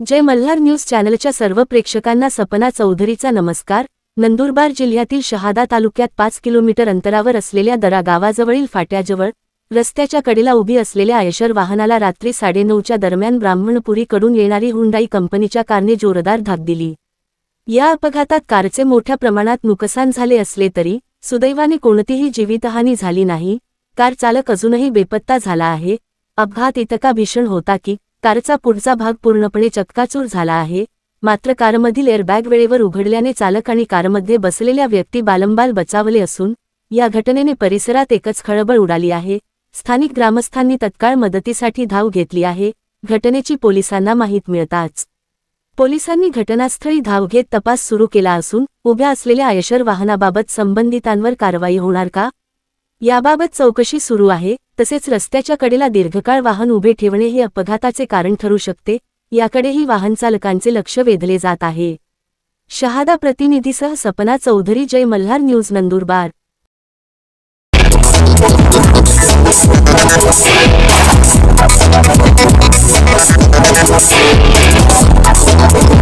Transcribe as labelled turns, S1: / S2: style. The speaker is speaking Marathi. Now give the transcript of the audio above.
S1: जय मल्हार न्यूज चॅनलच्या सर्व प्रेक्षकांना सपना चौधरीचा नमस्कार. नंदुरबार जिल्ह्यातील शहादा तालुक्यात पाच किलोमीटर अंतरावर असलेल्या दरा गावाजवळील फाट्याजवळ रस्त्याच्या कडेला उभी असलेल्या आयशर वाहनाला रात्री साडेनऊच्या दरम्यान ब्राह्मणपुरीकडून येणारी हुंडाई कंपनीच्या कारने जोरदार धाक दिली. या अपघातात कारचे मोठ्या प्रमाणात नुकसान झाले असले तरी सुदैवाने कोणतीही जीवितहानी झाली नाही. कार चालक अजूनही बेपत्ता झाला आहे. अपघात इतका भीषण होता की कारचा पुढचा भाग पूर्णपणे चक्काचूर झाला आहे मात्र कारमधील एअरबॅग वेळेवर उघडल्याने चालक आणि कारमध्ये बसलेल्या व्यक्ती बालंबाल बचावले असून या घटनेने परिसरात एकच खळबळ उडाली आहे. स्थानिक ग्रामस्थांनी तत्काळ मदतीसाठी धाव घेतली आहे घटनेची पोलिसांना माहीत मिळताच. पोलिसांनी घटनास्थळी धाव घेत तपास सुरू केला असून उभ्या असलेल्या आयशर वाहनाबाबत संबंधितांवर कारवाई होणार का? याबाबत चौकशी सुरू आहे तसेच रस्त्याच्या कडेला दीर्घकाळ वाहन उभे ठेवणे हे अपघाताचे कारण ठरू शकते याकडेही वाहनचालकांचे लक्ष वेधले जात आहे. शहादा प्रतिनिधीसह सपना चौधरी जय मल्हार न्यूज नंदुरबार.